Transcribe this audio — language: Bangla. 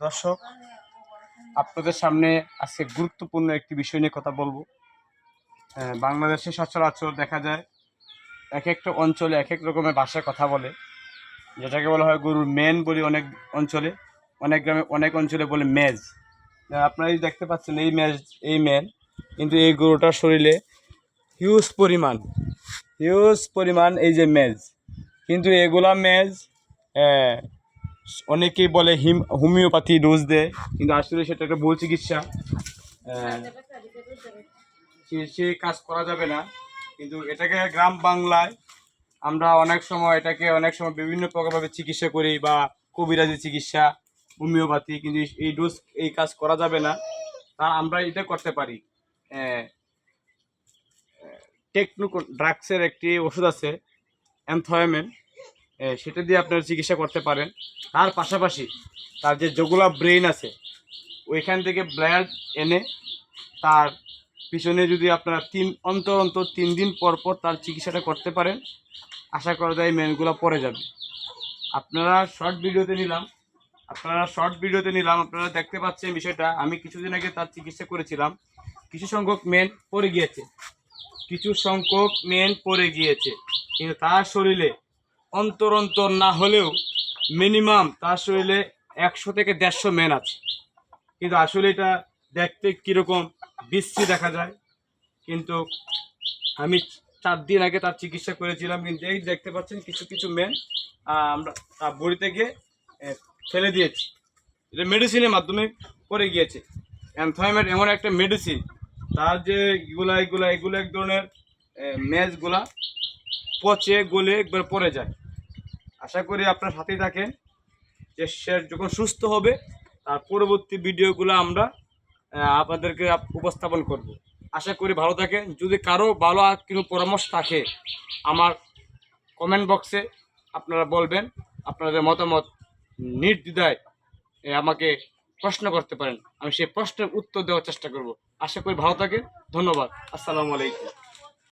দর্শক, আপনাদের সামনে আজকে গুরুত্বপূর্ণ একটি বিষয় নিয়ে কথা বলব। বাংলাদেশে সচরাচর দেখা যায় এক একটা অঞ্চলে এক এক রকমের ভাষায় কথা বলে, যেটাকে বলা হয় গরুর মেন বলি অনেক অঞ্চলে, অনেক গ্রামে অনেক অঞ্চলে বলে মেজ। আপনারা দেখতে পাচ্ছেন, এই মেজ, এই মেন, কিন্তু এই গরুটার শরীরে হিউজ পরিমাণ হিউজ পরিমাণ এই যে মেজ। কিন্তু এগুলা মেজ অনেকেই বলে হিম হোমিওপ্যাথি ডোজ দেয় কিন্তু আসলে সেটা একটা ভুল চিকিৎসা। আহ, সে- কাজ করা যাবে না কিন্তু এটাকে গ্রাম বাংলায় আমরা অনেক সময় এটাকে অনেক সময় বিভিন্ন প্রকারভাবে চিকিৎসা করি বা কবিরাজি চিকিৎসা হোমিওপ্যাথি কিন্তু এই- ডোজ এই কাজ করা যাবে না। তা আমরা এটা করতে পারি। টেকনো ড্রাগসের একটি ওষুধ আছে অ্যান্থয়েমেন সেটা দিয়ে আপনারা চিকিৎসা করতে পারেন। তার পাশাপাশি তার যে যেগুলা ব্রেন আছে, ওইখান থেকে ব্লাড এনে তার পিছনে যদি আপনারা তিন, অন্তর অন্তর তিন দিন পর পর তার চিকিৎসাটা করতে পারেন, আশা করা যায় মেনগুলো পরে যাবে। আপনারা শর্ট ভিডিওতে নিলাম। আপনারা শর্ট ভিডিওতে নিলাম। আপনারা দেখতে পাচ্ছেন বিষয়টা। আমি কিছুদিন আগে তার চিকিৎসা করেছিলাম। কিছু সংখ্যক মেন পড়ে গিয়েছে। কিছু সংখ্যক মেন পড়ে গিয়েছে। কিন্তু তার শরীরে অন্তর অন্তর না হলেও মিনিমাম তার শরীরে একশো থেকে দেড়শো মেন আছে। কিন্তু আসলে এটা দেখতে কীরকম বিশ্রী দেখা যায়। কিন্তু আমি চার দিন আগে তার চিকিৎসা করেছিলাম, কিন্তু এই দেখতে পাচ্ছেন কিছু কিছু মেন আমরা তার বড়ি থেকে ফেলে দিয়েছি। এটা মেডিসিনের মাধ্যমে পড়ে গিয়েছে। অ্যানথয়েমেট এমন একটা মেডিসিন তার যে এগুলা এগুলা, এগুলো এক ধরনের ম্যাচগুলা পচে, গলে একবার পড়ে যায়। আশা করি আপনার সাথেই থাকেন। যে সে যখন সুস্থ হবে, তার পরবর্তী ভিডিওগুলো আমরা আপনাদেরকে উপস্থাপন করব। আশা করি ভালো থাকেন। যদি কারও ভালো আর কোনো পরামর্শ থাকে, আমার কমেন্ট বক্সে আপনারা বলবেন। আপনাদের মতামত নির্দ্বিধায় আমাকে প্রশ্ন করতে পারেন। আমি সেই প্রশ্নের উত্তর দেওয়ার চেষ্টা করব। আশা করি ভালো থাকেন। ধন্যবাদ। আসসালামু আলাইকুম।